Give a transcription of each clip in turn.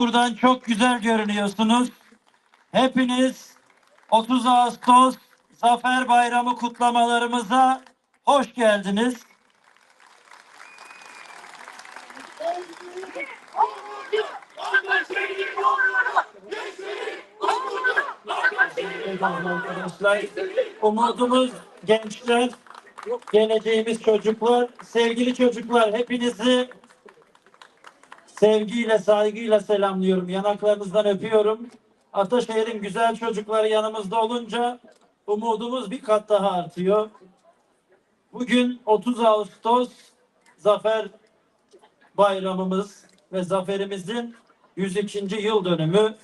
Buradan çok güzel görünüyorsunuz. Hepiniz 30 Ağustos Zafer Bayramı kutlamalarımıza hoş geldiniz. Arkadaşlar, umudumuz gençler, geleceğimiz çocuklar, sevgili çocuklar hepinizi sevgiyle, saygıyla selamlıyorum. Yanaklarınızdan öpüyorum. Ataşehir'in güzel çocukları yanımızda olunca umudumuz bir kat daha artıyor. Bugün 30 Ağustos Zafer Bayramımız ve zaferimizin 102. yıl dönümü.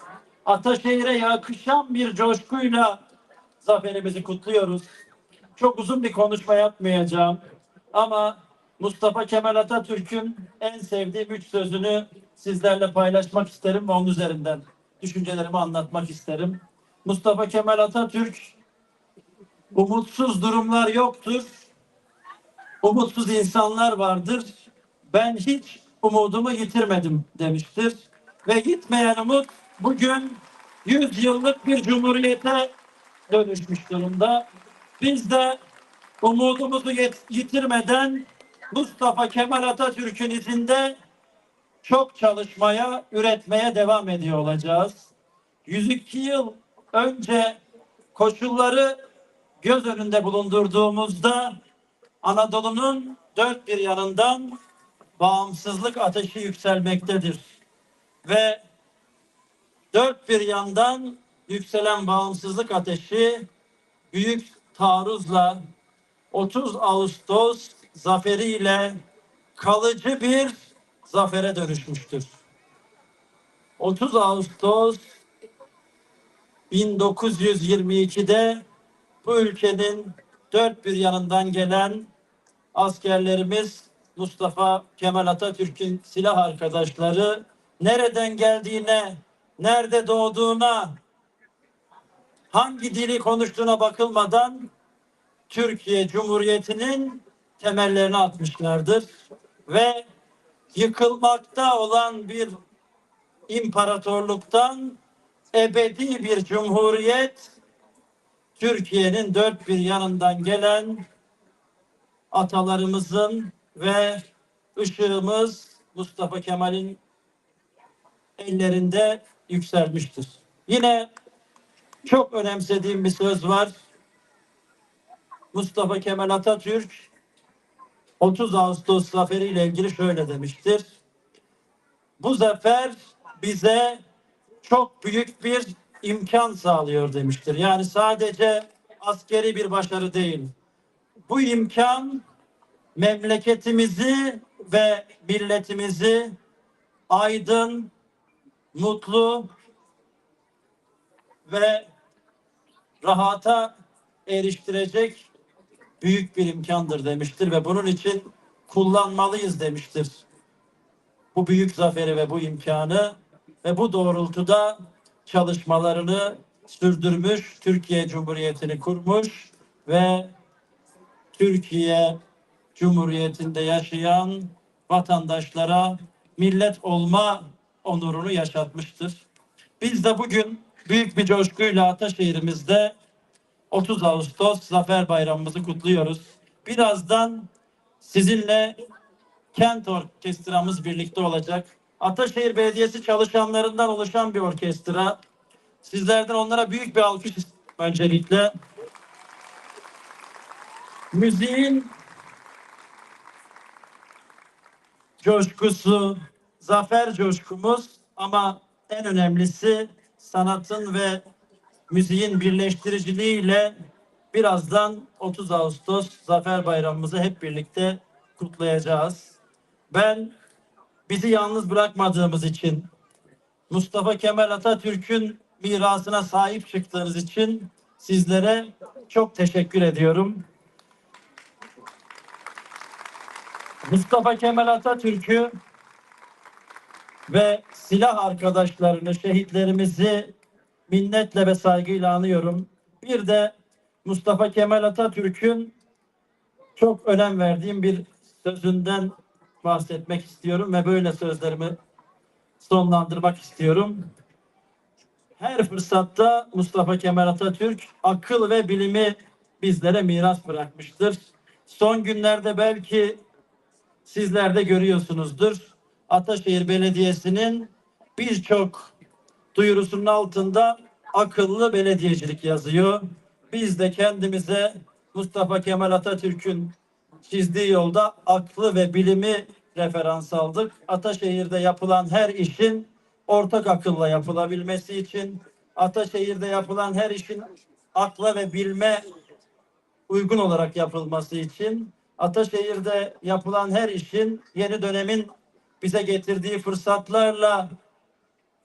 Ataşehir'e yakışan bir coşkuyla zaferimizi kutluyoruz. Çok uzun bir konuşma yapmayacağım. Ama Mustafa Kemal Atatürk'ün en sevdiğim üç sözünü sizlerle paylaşmak isterim ve onun üzerinden düşüncelerimi anlatmak isterim. Mustafa Kemal Atatürk umutsuz durumlar yoktur. Umutsuz insanlar vardır. Ben hiç umudumu yitirmedim demiştir. Ve gitmeyen umut bugün 100 yıllık bir cumhuriyete dönüşmüş durumda. Biz de umudumuzu yitirmeden Mustafa Kemal Atatürk'ün izinde çok çalışmaya, üretmeye devam ediyor olacağız. 102 yıl önce koşulları göz önünde bulundurduğumuzda Anadolu'nun dört bir yanından bağımsızlık ateşi yükselmektedir. Ve dört bir yandan yükselen bağımsızlık ateşi büyük taarruzla 30 Ağustos zaferiyle kalıcı bir zafere dönüşmüştür. 30 Ağustos 1922'de bu ülkenin dört bir yanından gelen askerlerimiz Mustafa Kemal Atatürk'ün silah arkadaşları nereden geldiğine, nerede doğduğuna, hangi dili konuştuğuna bakılmadan Türkiye Cumhuriyeti'nin temellerini atmışlardır ve yıkılmakta olan bir imparatorluktan ebedi bir cumhuriyet Türkiye'nin dört bir yanından gelen atalarımızın ve ışığımız Mustafa Kemal'in ellerinde yükselmiştir. Yine çok önemsediğim bir söz var. Mustafa Kemal Atatürk 30 Ağustos zaferi ile ilgili şöyle demiştir. Bu zafer bize çok büyük bir imkan sağlıyor demiştir. Yani sadece askeri bir başarı değil. Bu imkan memleketimizi ve milletimizi aydın, mutlu ve rahata eriştirecek büyük bir imkandır demiştir ve bunun için kullanmalıyız demiştir. Bu büyük zaferi ve bu imkanı ve bu doğrultuda çalışmalarını sürdürmüş, Türkiye Cumhuriyeti'ni kurmuş ve Türkiye Cumhuriyeti'nde yaşayan vatandaşlara millet olma onurunu yaşatmıştır. Biz de bugün büyük bir coşkuyla Ataşehir'imizde 30 Ağustos Zafer Bayramımızı kutluyoruz. Birazdan sizinle kent orkestramız birlikte olacak. Ataşehir Belediyesi çalışanlarından oluşan bir orkestra. Sizlerden onlara büyük bir alkış öncelikle. Müziğin coşkusu, zafer coşkumuz ama en önemlisi sanatın ve müziğin birleştiriciliğiyle birazdan 30 Ağustos Zafer Bayramımızı hep birlikte kutlayacağız. Ben bizi yalnız bırakmadığımız için, Mustafa Kemal Atatürk'ün mirasına sahip çıktığınız için sizlere çok teşekkür ediyorum. Mustafa Kemal Atatürk'ü ve silah arkadaşlarını, şehitlerimizi minnetle ve saygıyla anıyorum. Bir de Mustafa Kemal Atatürk'ün çok önem verdiğim bir sözünden bahsetmek istiyorum ve böyle sözlerimi sonlandırmak istiyorum. Her fırsatta Mustafa Kemal Atatürk akıl ve bilimi bizlere miras bırakmıştır. Son günlerde belki sizler de görüyorsunuzdur. Ataşehir Belediyesi'nin birçok duyurusunun altında akıllı belediyecilik yazıyor. Biz de kendimize Mustafa Kemal Atatürk'ün çizdiği yolda aklı ve bilimi referans aldık. Ataşehir'de yapılan her işin ortak akılla yapılabilmesi için, Ataşehir'de yapılan her işin akla ve bilme uygun olarak yapılması için, Ataşehir'de yapılan her işin yeni dönemin bize getirdiği fırsatlarla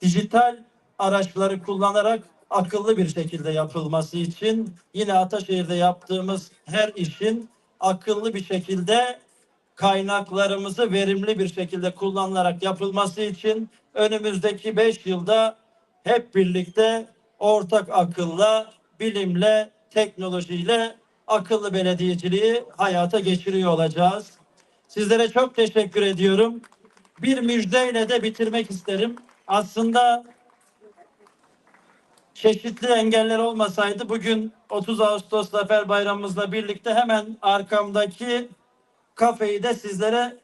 dijital araçları kullanarak akıllı bir şekilde yapılması için yine Ataşehir'de yaptığımız her işin akıllı bir şekilde kaynaklarımızı verimli bir şekilde kullanılarak yapılması için önümüzdeki beş yılda hep birlikte ortak akılla, bilimle, teknolojiyle akıllı belediyeciliği hayata geçiriyor olacağız. Sizlere çok teşekkür ediyorum. Bir müjdeyle de bitirmek isterim. Aslında çeşitli engeller olmasaydı bugün 30 Ağustos Zafer Bayramımızla birlikte hemen arkamdaki kafeyi de sizlere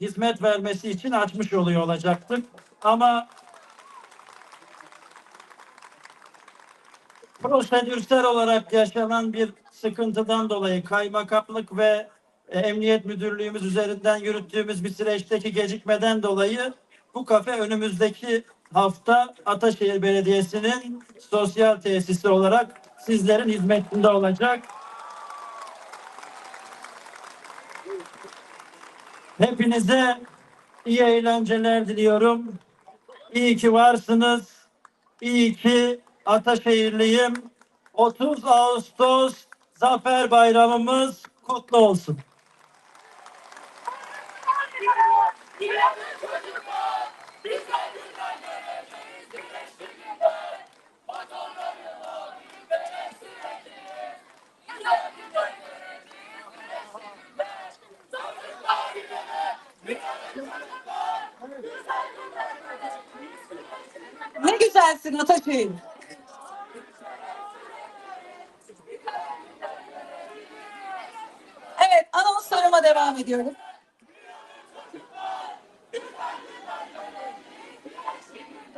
hizmet vermesi için açmış oluyor olacaktık. Ama prosedürsel olarak yaşanan bir sıkıntıdan dolayı kaymakamlık ve e, emniyet müdürlüğümüz üzerinden yürüttüğümüz bir süreçteki gecikmeden dolayı bu kafe önümüzdeki hafta Ataşehir Belediyesi'nin sosyal tesisi olarak sizlerin hizmetinde olacak. Hepinize iyi eğlenceler diliyorum. İyi ki varsınız. İyi ki Ataşehirliyim. 30 Ağustos Zafer Bayramımız kutlu olsun. Güzelsin Ataşehir. Evet, anonslarıma devam ediyorum.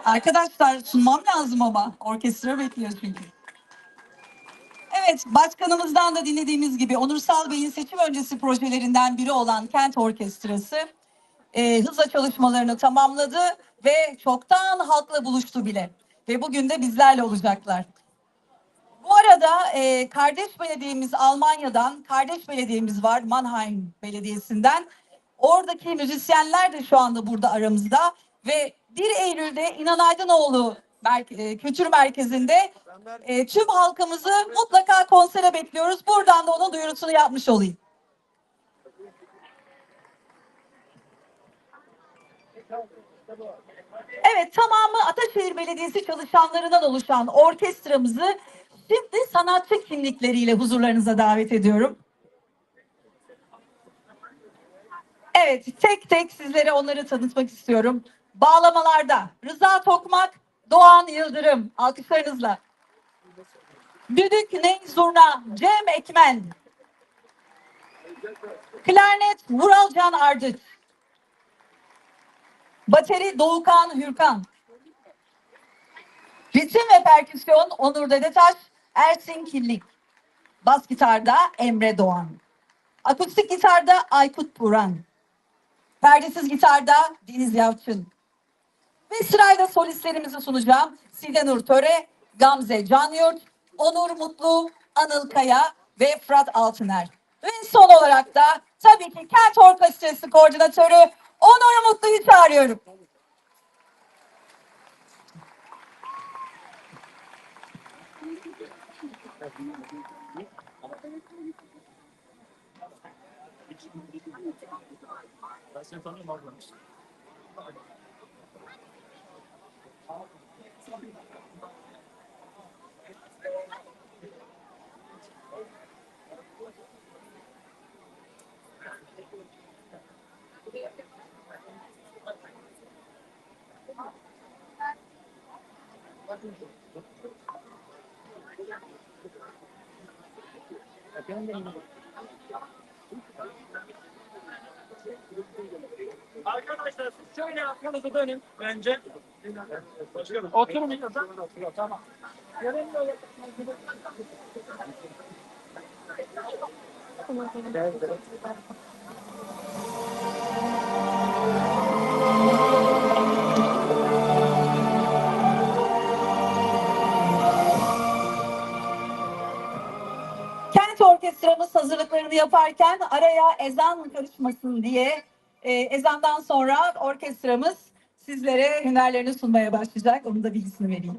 Arkadaşlar sunmam lazım ama. Orkestra bekliyor çünkü. Evet, başkanımızdan da dinlediğimiz gibi Onursal Bey'in seçim öncesi projelerinden biri olan Kent Orkestrası e, hızla çalışmalarını tamamladı ve çoktan halkla buluştu bile. Ve bugün de bizlerle olacaklar. Bu arada e, kardeş belediyemiz Almanya'dan, kardeş belediyemiz var Mannheim Belediyesi'nden. Oradaki müzisyenler de şu anda burada aramızda ve 1 Eylül'de İnan Aydınoğlu e, Kültür Merkezi'nde e, tüm halkımızı mutlaka konsere bekliyoruz. Buradan da onun duyurusunu yapmış olayım. Evet tamamı Ataşehir Belediyesi çalışanlarından oluşan orkestramızı şimdi sanatçı kimlikleriyle huzurlarınıza davet ediyorum. Evet tek tek sizlere onları tanıtmak istiyorum. Bağlamalarda Rıza Tokmak, Doğan Yıldırım alkışlarınızla. Düdük Ney Zurna, Cem Ekmen. Klarnet Vuralcan Ardıç. Bateri Doğukan Hürkan. Ritim ve perküsyon Onur Dedetaş, Ersin Killik. Bas gitarda Emre Doğan. Akustik gitarda Aykut Buran. Perdesiz gitarda Deniz Yalçın. Ve sırayla solistlerimizi sunacağım. Side Nur Töre, Gamze Canyurt, Onur Mutlu, Anıl Kaya ve Fırat Altıner. Ve son olarak da tabii ki Kent Orkestrası Koordinatörü Onur arıyorum. Ben seni tanıyorum. Arkadaşlar siz şöyle arkanızı dönün bence. Oturun. Tamam. Kent yaparken araya ezan karışmasın diye e, ezandan sonra orkestramız sizlere hünerlerini sunmaya başlayacak. Onun da bilgisini vereyim.